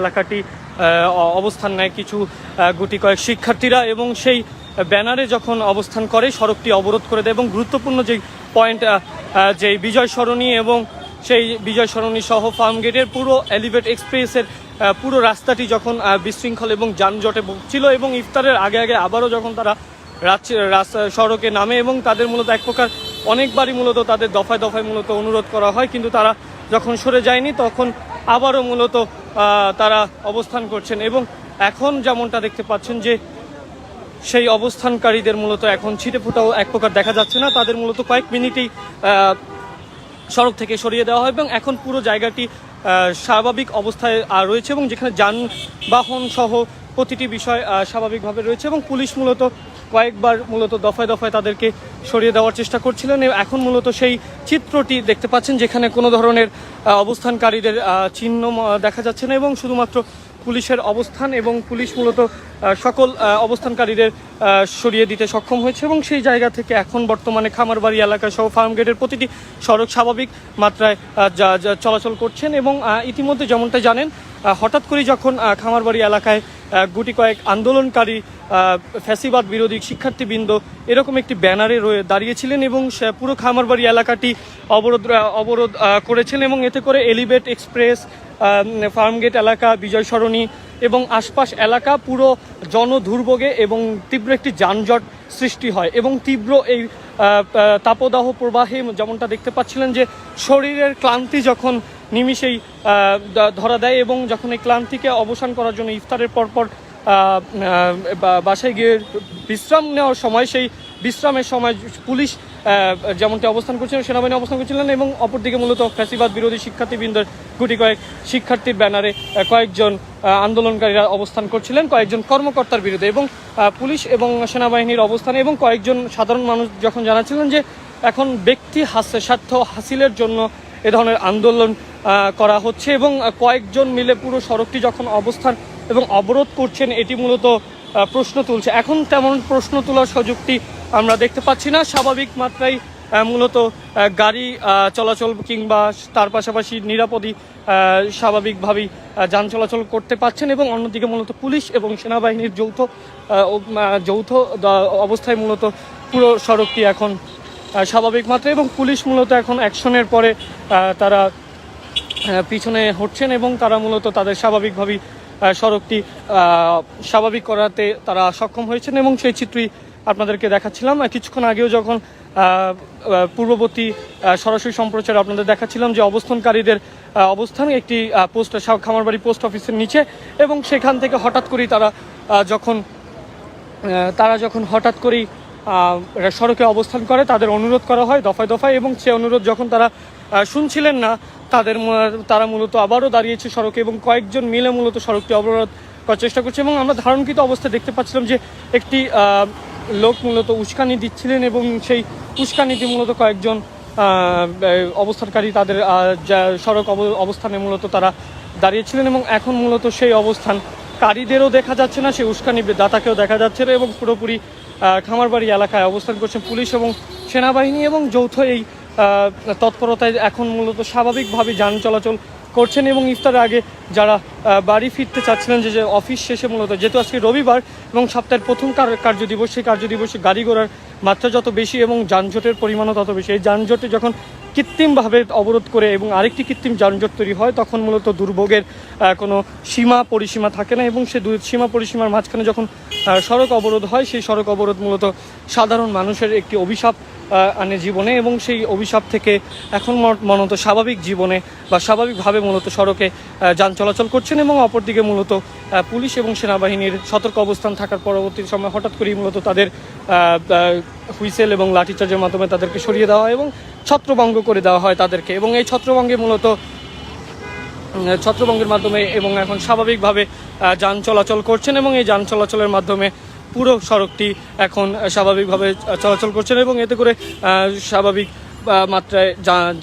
এলাকাটি অবস্থান নেয় কিছু গুটি কয়েক শিক্ষার্থীরা এবং সেই ব্যানারে যখন অবস্থান করে, সড়কটি অবরোধ করে দেয় এবং গুরুত্বপূর্ণ যে পয়েন্ট যে বিজয় সরণী এবং সেই বিজয় সরণী সহ ফার্ম গেটের পুরো এলিভেট এক্সপ্রেসের পুরো রাস্তাটি যখন বিশৃঙ্খল এবং যানজটে ভুগছিল এবং ইফতারের আগে আগে আবারও যখন তারা রাস্তা সড়কে নামে এবং তাদের মূলত এক প্রকার অনেকবারই মূলত তাদের দফায় দফায় মূলত অনুরোধ করা হয়, কিন্তু তারা যখন সরে যায়নি, তখন আবারও মূলত তারা অবস্থান করছেন এবং এখন যেমনটা দেখতে পাচ্ছেন যে সেই অবস্থানকারীদের মূলত এখন ছিটে ফোটাও এক প্রকার দেখা যাচ্ছে না। তাদের মূলত কয়েক মিনিটেই সড়ক থেকে সরিয়ে দেওয়া হয় এবং এখন পুরো জায়গাটি স্বাভাবিক অবস্থায় রয়েছে এবং যেখানে যানবাহন সহ প্রতিটি বিষয় স্বাভাবিকভাবে রয়েছে এবং পুলিশ মূলত কয়েকবার মূলত দফায় দফায় তাদেরকে সরিয়ে দেওয়ার চেষ্টা করছিলেন। এখন মূলত সেই চিত্রটি দেখতে পাচ্ছেন যেখানে কোনো ধরনের অবস্থানকারীদের চিহ্ন দেখা যাচ্ছে না এবং শুধুমাত্র পুলিশের অবস্থান এবং পুলিশ মূলত সকল অবস্থানকারীদের সরিয়ে দিতে সক্ষম হয়েছে এবং সেই জায়গা থেকে এখন বর্তমানে খামারবাড়ি এলাকা সহ ফার্ম গেটের প্রতিটি সড়ক স্বাভাবিক মাত্রায় চলাচল করছেন এবং ইতিমধ্যে যেমনটা জানেন হঠাৎ করেই যখন খামারবাড়ি এলাকায় গুটি কয়েক আন্দোলনকারী ফ্যাসিবাদ বিরোধী শিক্ষার্থীবৃন্দ এরকম একটি ব্যানারে রয়ে দাঁড়িয়েছিলেন এবং পুরো খামারবাড়ি এলাকাটি অবরোধ অবরোধ আহ, করেছেন এবং এতে করে এলিভেট এক্সপ্রেস ফার্মগেট এলাকা বিজয় সরণি এবং আশপাশ এলাকা পুরো জনদুর্ভোগে এবং তীব্র একটি যানজট সৃষ্টি হয় এবং তীব্র এই তাপদাহ প্রবাহে যেমনটা দেখতে পাচ্ছিলেন যে শরীরের ক্লান্তি যখন নিমিষেই ধরা দেয় এবং যখন এই ক্লান্তিকে অবসান করার জন্য ইফতারের পরপর বাসায় গিয়ে বিশ্রাম নেওয়ার সময়, সেই বিশ্রামের সময় পুলিশ যেমনটি অবস্থান করছিলেন, সেনাবাহিনী অবস্থান করছিলেন এবং অপরদিকে মূলত ফ্যাসিবাদ বিরোধী শিক্ষার্থীবৃন্দের গুটি কয়েক শিক্ষার্থীর ব্যানারে কয়েকজন আন্দোলনকারীরা অবস্থান করছিলেন, কয়েকজন কর্মকর্তার বিরুদ্ধে এবং পুলিশ এবং সেনাবাহিনীর অবস্থান এবং কয়েকজন সাধারণ মানুষ যখন জানাচ্ছিলেন যে এখন ব্যক্তি হাস- স্বার্থ হাসিলের জন্য এ ধরনের আন্দোলন করা হচ্ছে এবং কয়েকজন মিলে পুরো সড়কটি যখন অবস্থান এবং অবরোধ করছেন, এটি মূলত প্রশ্ন তুলছে। এখন তেমন প্রশ্ন তোলার সুযোগটি আমরা দেখতে পাচ্ছি না। স্বাভাবিক মাত্রায় মূলত গাড়ি চলাচল কিংবা তার পাশাপাশি নিরাপদই স্বাভাবিকভাবেই যান চলাচল করতে পারছেন এবং অন্যদিকে মূলত পুলিশ এবং সেনাবাহিনীর যৌথ যৌথ অবস্থায় মূলত পুরো সড়কটি এখন স্বাভাবিক মাত্রায় এবং পুলিশ মূলত এখন অ্যাকশনের পরে তারা পিছনে হচ্ছেন এবং তারা মূলত তাদের স্বাভাবিকভাবেই সড়কটি স্বাভাবিক করাতে তারা সক্ষম হয়েছেন এবং সেই চিত্রই আপনাদেরকে দেখাচ্ছিলাম। কিছুক্ষণ আগেও যখন পূর্ববর্তী সরাসরি সম্প্রচার আপনাদের দেখাচ্ছিলাম যে অবস্থানকারীদের অবস্থান, একটি পোস্ট খামারবাড়ি পোস্ট অফিসের নিচে এবং সেখান থেকে হঠাৎ করেই তারা যখন তারা যখন হঠাৎ করেই সড়কে অবস্থান করে, তাদের অনুরোধ করা হয় দফায় দফায় এবং সে অনুরোধ যখন তারা শুনছিলেন না, তাদের তারা মূলত আবারও দাঁড়িয়েছে সড়কে এবং কয়েকজন মিলে মূলত সড়কটি অবরোধ করার চেষ্টা করছে এবং আমরা ধারণকৃত অবস্থায় দেখতে পাচ্ছিলাম যে একটি লোক মূলত উস্কানি দিচ্ছিলেন এবং সেই উস্কানিতে মূলত কয়েকজন অবস্থানকারী তাদের সড়ক অব- অবস্থানে মূলত তারা দাঁড়িয়েছিলেন এবং এখন মূলত সেই অবস্থান কারীদেরও দেখা যাচ্ছে না, সেই উস্কানি দাতাকেও দেখা যাচ্ছে না এবং পুরোপুরি খামারবাড়ি এলাকায় অবস্থান করছেন পুলিশ এবং সেনাবাহিনী এবং যৌথ এই তৎপরতায় এখন মূলত স্বাভাবিকভাবে যান চলাচল করছেন এবং ইফতারের আগে যারা বাড়ি ফিরতে চাচ্ছিলেন যে অফিস শেষে মূলত, যেহেতু আজকে রবিবার এবং সপ্তাহের প্রথম কার- কার্যদিবস, সেই কার্যদিবসে গাড়ি ঘোড়ার মাত্রা যত বেশি এবং যানজটের পরিমাণও তত বেশি, এই যানজটে যখন কৃত্রিমভাবে অবরোধ করে এবং আরেকটি কৃত্রিম যানজট তৈরি হয়, তখন মূলত দুর্ভোগের কোনো সীমা পরিসীমা থাকে না এবং সে সীমা পরিসীমার মাঝখানে যখন সড়ক অবরোধ হয়, সেই সড়ক অবরোধ মূলত সাধারণ মানুষের একটি অভিশাপ আনে জীবনে এবং সেই অভিশাপ থেকে এখন মূলত স্বাভাবিক জীবনে বা স্বাভাবিকভাবে মূলত সড়কে যান চলাচল করছেন এবং অপরদিকে মূলত পুলিশ এবং সেনাবাহিনীর সতর্ক অবস্থান থাকার পরবর্তী সময় হঠাৎ করেই মূলত তাদের হুইসেল এবং লাঠিচার্জের মাধ্যমে তাদেরকে সরিয়ে দেওয়া হয় এবং ছত্রভঙ্গ করে দেওয়া হয় তাদেরকে এবং এই ছত্রভঙ্গে মূলত ছত্রভঙ্গের মাধ্যমে এবং এখন স্বাভাবিকভাবে যান চলাচল করছেন এবং এই যান চলাচলের মাধ্যমে পুরো সড়কটি এখন স্বাভাবিকভাবে চলাচল করছেন এবং এতে করে স্বাভাবিক মাত্রায়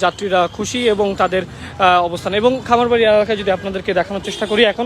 যাত্রীরা খুশি এবং তাদের অবস্থান। এবং খামারবাড়ি এলাকায় যদি আপনাদেরকে দেখানোর চেষ্টা করি, এখন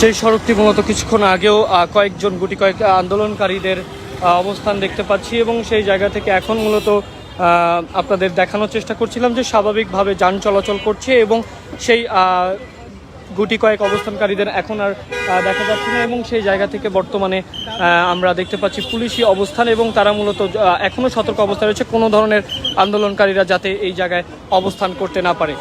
যে সড়কটি মূলত কিছুক্ষণ আগেও কয়েকজন গুটি কয়েক আন্দোলনকারীদের অবস্থান দেখতে পাচ্ছি এবং সেই জায়গা থেকে এখন মূলত আপনাদের দেখানোর চেষ্টা করছিলাম যে স্বাভাবিকভাবে যান চলাচল করছে এবং সেই গুটি কয়েক অবস্থানকারীদের এখন আর দেখা যাচ্ছে না এবং সেই জায়গা থেকে বর্তমানে আমরা দেখতে পাচ্ছি পুলিশি অবস্থান এবং তারা মূলত এখনও সতর্ক অবস্থায় রয়েছে। কোনো ধরনের আন্দোলনকারীরা যাতে এই জায়গায় অবস্থান করতে না পারে।